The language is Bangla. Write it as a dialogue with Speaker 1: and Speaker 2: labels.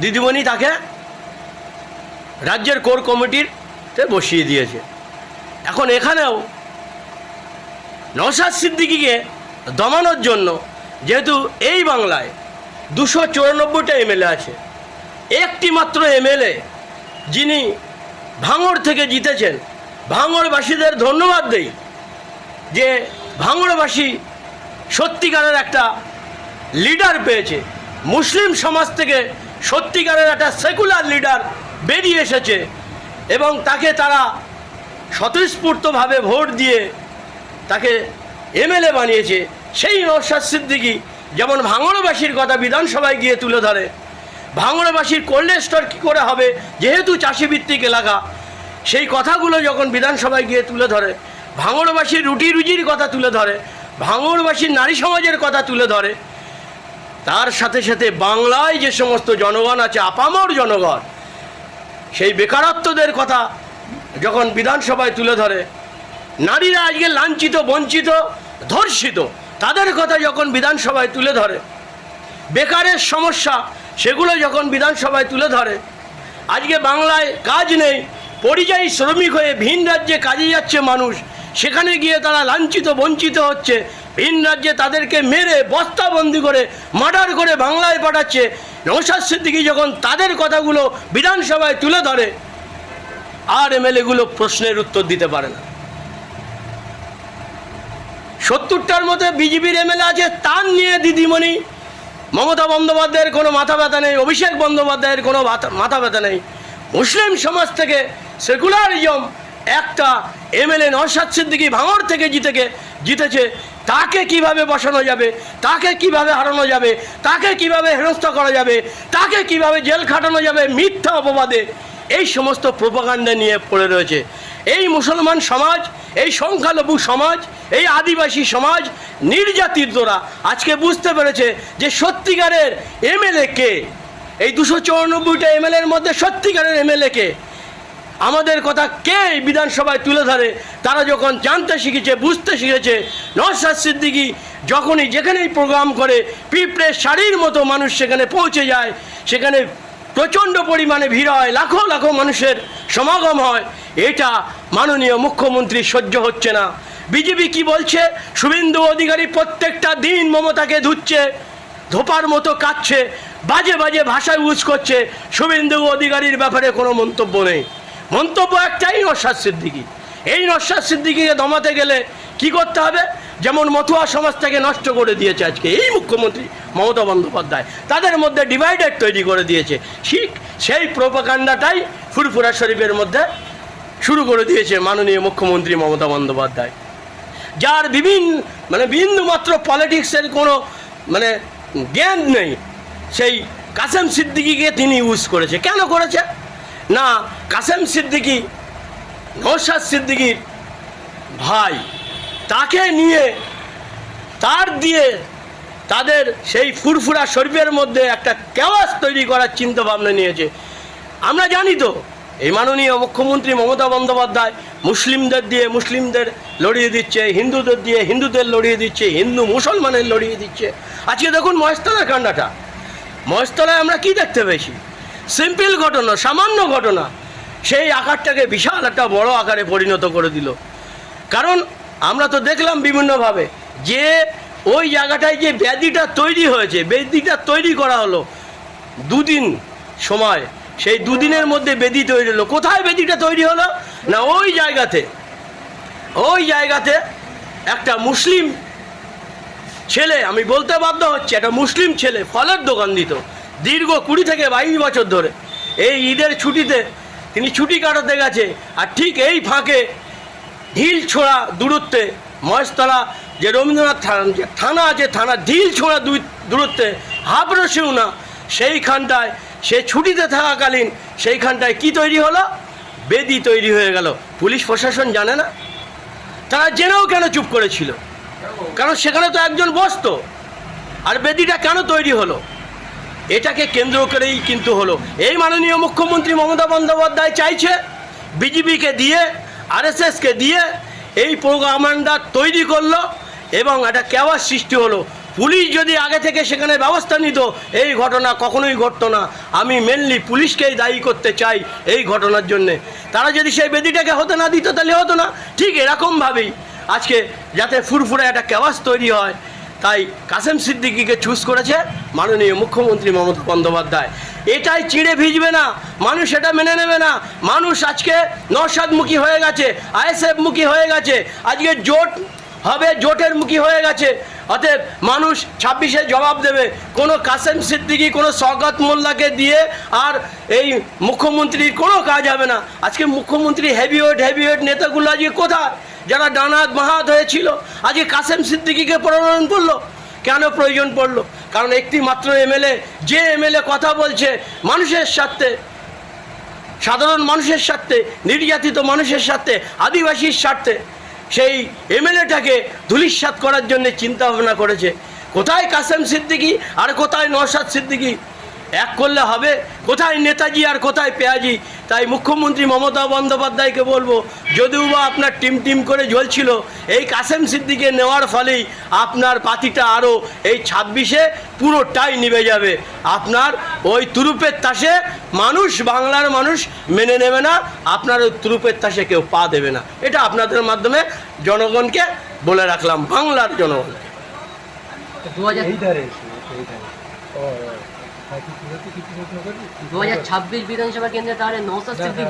Speaker 1: দিদিমণি তাকে রাজ্যের কোর কমিটিরতে বসিয়ে দিয়েছে। এখন এখানেও নওশাদ সিদ্দিকিকে দমানোর জন্য যেহেতু এই বাংলায় দুশো চুরানব্বইটা এমএলএ আছে, একটি মাত্র এমএলএ যিনি ভাঙড় থেকে জিতেছেন, ভাঙড়বাসীদের ধন্যবাদ দেই যে ভাঙড়বাসী সত্যিকারের একটা লিডার পেয়েছে। মুসলিম সমাজ থেকে সত্যিকারের একটা সেকুলার লিডার বেরিয়ে এসেছে এবং তাকে তারা স্বতঃস্ফূর্তভাবে ভোট দিয়ে তাকে এমএলএ বানিয়েছে। সেই নরসাদ সিদ্দিকি যেমন ভাঙড়বাসীর কথা বিধানসভায় গিয়ে তুলে ধরে, ভাঙড়বাসীর কোল্ডেস্টর কী করে হবে? যেহেতু চাষিভিত্তিক এলাকা, সেই কথাগুলো যখন বিধানসভায় গিয়ে তুলে ধরে, ভাঙড়বাসীর রুটি রুজির কথা তুলে ধরে, ভাঙড়বাসীর নারী সমাজের কথা তুলে ধরে তার সাথে সাথে বাংলায় যে সমস্ত জনগণ আছে, আপামর জনগণ, সেই বেকারত্বদের কথা যখন বিধানসভায় তুলে ধরে, নারীরা আজকে লাঞ্ছিত, বঞ্চিত, ধর্ষিত, তাদের কথা যখন বিধানসভায় তুলে ধরে, বেকারের সমস্যা সেগুলো যখন বিধানসভায় তুলে ধরে, আজকে বাংলায় কাজ নেই, পরিযায়ী শ্রমিক হয়ে ভিন রাজ্যে কাজে যাচ্ছে মানুষ, সেখানে গিয়ে তারা লাঞ্ছিত, বঞ্চিত হচ্ছে ভিন রাজ্যে তাদেরকে মেরে, বস্তাবন্দি করে, মার্ডার করে বাংলায় পাঠাচ্ছে। নৌসাদ সিদ্দিকি যখন তাদের কথাগুলো বিধানসভায় তুলে ধরে, আর এমএলএগুলো প্রশ্নের উত্তর দিতে পারে না। সত্তরটার মধ্যে বিজেপির এমএলএ আছে, তার নিয়ে দিদিমণি। মমতা বন্দ্যোপাধ্যায়ের কোনো মাথা ব্যথা নেই, অভিষেক বন্দ্যোপাধ্যায়ের কোনো মাথা- মাথা ব্যথা নেই। মুসলিম সমাজ থেকে সেকুলারিজম একটা এমএলএ নরসাদ সিদ্দিকি ভাঙড় থেকে জিতেকে জিতেছে। তাকে কীভাবে বসানো যাবে? তাকে কীভাবে হারানো যাবে? তাকে কীভাবে হেনস্থা করা যাবে? তাকে কীভাবে জেল খাটানো যাবে? মিথ্যা অপবাদে। এই সমস্ত প্রোপাগান্ডা নিয়ে পড়ে রয়েছে। এই মুসলমান সমাজ, এই সংখ্যালঘু সমাজ, এই আদিবাসী সমাজ নির্যাতিতরা আজকে বুঝতে পেরেছে যে সত্যিকারের এমএলএ কে? এই দুশো চৌরানব্বইটা এমএলএর মধ্যে সত্যিকারের এমএলএ কে? আমাদের কথা কে বিধানসভায় তুলে ধরে? তারা যখন জানতে শিখেছে, বুঝতে শিখেছে, নওশাদ সিদ্দিকি যখনই যেখানেই প্রোগ্রাম করে, পিঁপড়ে শাড়ির মতো মানুষ সেখানে পৌঁছে যায়, সেখানে প্রচণ্ড পরিমাণে ভিড় হয়, লাখো লাখো মানুষের সমাগম হয়। এটা মাননীয় মুখ্যমন্ত্রী সহ্য হচ্ছে না। বিজেপি কি বলছে? শুভেন্দু অধিকারী প্রত্যেকটা দিন মমতাকে ধুচ্ছে, ধোপার মতো কাচ্ছে বাজে বাজে ভাষা ইউজ করছে। শুভেন্দু অধিকারীর ব্যাপারে কোনো মন্তব্য নেই। মন্তব্য একটাই নস্বাদ সিদ্দিকি। এই নস্বাদ সিদ্দিকিকে দমাতে গেলে কি করতে হবে? যেমন মতুয়া সমাজটাকে নষ্ট করে দিয়েছে আজকে এই মুখ্যমন্ত্রী মমতা বন্দ্যোপাধ্যায়। তাদের মধ্যে ডিভাইডেড তৈরি করে দিয়েছে। ঠিক সেই প্রোপাকাণ্ডাটাই ফুরফুরা শরীফের মধ্যে শুরু করে দিয়েছে মাননীয় মুখ্যমন্ত্রী মমতা বন্দ্যোপাধ্যায়। যার বিভিন্ন মানে বিন্দুমাত্র পলিটিক্সের কোনো মানে জ্ঞান নেই, সেই কাসেম সিদ্দিকিকে তিনি ইউজ করেছে। কেন করেছে? না, কাসেম সিদ্দিকি নৌসাদ সিদ্দিকির ভাই, তাকে নিয়ে, তার দিয়ে তাদের সেই ফুরফুরা শরীফের মধ্যে একটা কেওয়াস তৈরি করার চিন্তা ভাবনা নিয়েছে। আমরা জানি তো, এই মাননীয় মুখ্যমন্ত্রী মমতা বন্দ্যোপাধ্যায় মুসলিমদের দিয়ে মুসলিমদের লড়িয়ে দিচ্ছে, হিন্দুদের দিয়ে হিন্দুদের লড়িয়ে দিচ্ছে, হিন্দু মুসলমানের লড়িয়ে দিচ্ছে। আজকে দেখুন মহেশতলার কাণ্ডাটা। মহেশতলায় আমরা কি দেখতে পেয়েছি? সিম্পল ঘটনা, সামান্য ঘটনা। সেই আকারটাকে বিশাল একটা বড় আকারে পরিণত করে দিল। কারণ আমরা তো দেখলাম বিভিন্নভাবে যে ওই জায়গাটায় যে ব্যাধিটা তৈরি হয়েছে, ব্যাধিটা তৈরি করা হলো দুদিন সময়। সেই দুদিনের মধ্যে বেদি তৈরি হলো। কোথায় বেদিটা তৈরি হলো? না ওই জায়গাতে। ওই জায়গাতে একটা মুসলিম ছেলে, আমি বলতে বাধ্য হচ্ছে, একটা মুসলিম ছেলে, ফলের দোকান দিত। দীর্ঘ কুড়ি থেকে বাইশ বছর ধরে। এই ঈদের ছুটিতে তিনি ছুটি কাটাতে গেছে আর ঠিক এই ফাঁকে ঢিল ছোড়া দূরত্বে মহেশতলা যে রবীন্দ্রনাথ থানা আছে থানা ঢিল ছোড়া দূর- দূরত্বে হাবরসেও না সেইখানটায় সে ছুটিতে থাকাকালীন সেইখানটায় কি তৈরি হলো? বেদি তৈরি হয়ে গেল। পুলিশ প্রশাসন জানে না। তারা জেনেও কেন চুপ করেছিল? কারণ সেখানে তো একজন বসতো। আর বেদিটা কেন তৈরি হলো? এটাকে কেন্দ্র করেই কিন্তু হলো। এই মাননীয় মুখ্যমন্ত্রী মমতা বন্দ্যোপাধ্যায় চাইছে বিজেপিকে দিয়ে, আরএসএসকে দিয়ে এই প্রোগ্রামান্ডা তৈরি করল এবং একটা কেওয়ার সৃষ্টি হলো। পুলিশ যদি আগে থেকে সেখানে ব্যবস্থা নিত, এই ঘটনা কখনোই ঘটতো না। আমি মেনলি পুলিশকেই দায়ী করতে চাই এই ঘটনার জন্যে। তারা যদি সেই বেদিটাকে হতে না দিত, তাহলে হতো না। ঠিক এরকমভাবেই আজকে যাতে ফুরফুরে একটা ক্যাবাস তৈরি হয় তাই কাসেম সিদ্দিকিকে চুজ করেছে মাননীয় মুখ্যমন্ত্রী মমতা বন্দ্যোপাধ্যায়। এটাই চিড়ে ভিজবে না, মানুষ এটা মেনে নেবে না। মানুষ আজকে নসাদমুখী হয়ে গেছে আইএসএফ মুখী হয়ে গেছে, আজকে জোট হবে, জোটের মুখী হয়ে গেছে। অতএব মানুষ ছাব্বিশে জবাব দেবে, কোনো কাসেম সিদ্দিকি, কোনো শওকত মোল্লাকে দিয়ে আর এই মুখ্যমন্ত্রীর কোনো কাজ হবে না। আজকে মুখ্যমন্ত্রী হেভিওয়েট হেভিওয়েট নেতাগুলো আজকে কোথায়? যারা ডানাত মাহাত হয়েছিল আজকে কাসেম সিদ্দিকিকে প্রণয়ন করল। কেন প্রয়োজন পড়ল? কারণ একটি মাত্র এমএলএ, যে এমএলএ কথা বলছে, মানুষের স্বার্থে, সাধারণ মানুষের স্বার্থে, নির্যাতিত মানুষের স্বার্থে, আদিবাসীর স্বার্থে, সেই এমএলএটাকে ধুলিস্বাত করার জন্য চিন্তা ভাবনা করেছে। কোথায় কাসেম সিদ্দিকি আর কোথায় নওশাদ সিদ্দিকি? এক করলে হবে। কোথায় নেতাজি আর কোথায় পেয়াজি? তাই মুখ্যমন্ত্রী মমতা বন্দ্যোপাধ্যায়কে বলব যদিও বা আপনার টিম টিম করে জ্বলছিল এই কাসেম সিদ্দিকে নেওয়ার ফলেই আপনার পাতিটা আরও এই ছাব্বিশে পুরোটাই নিভে যাবে। আপনার ওই তুরুপের তাসে মানুষ বাংলার মানুষ মেনে নেবে না আপনার ওই তুরুপের তাসে কেউ পা দেবে না। এটা আপনাদের মাধ্যমে জনগণকে বলে রাখলাম বাংলার জনগণ
Speaker 2: দু হাজার দু হাজার ছাব্বিশ বিধানসভা কেন্দ্রে তাহলে
Speaker 3: দাঁড়া,
Speaker 2: সিদ্দিক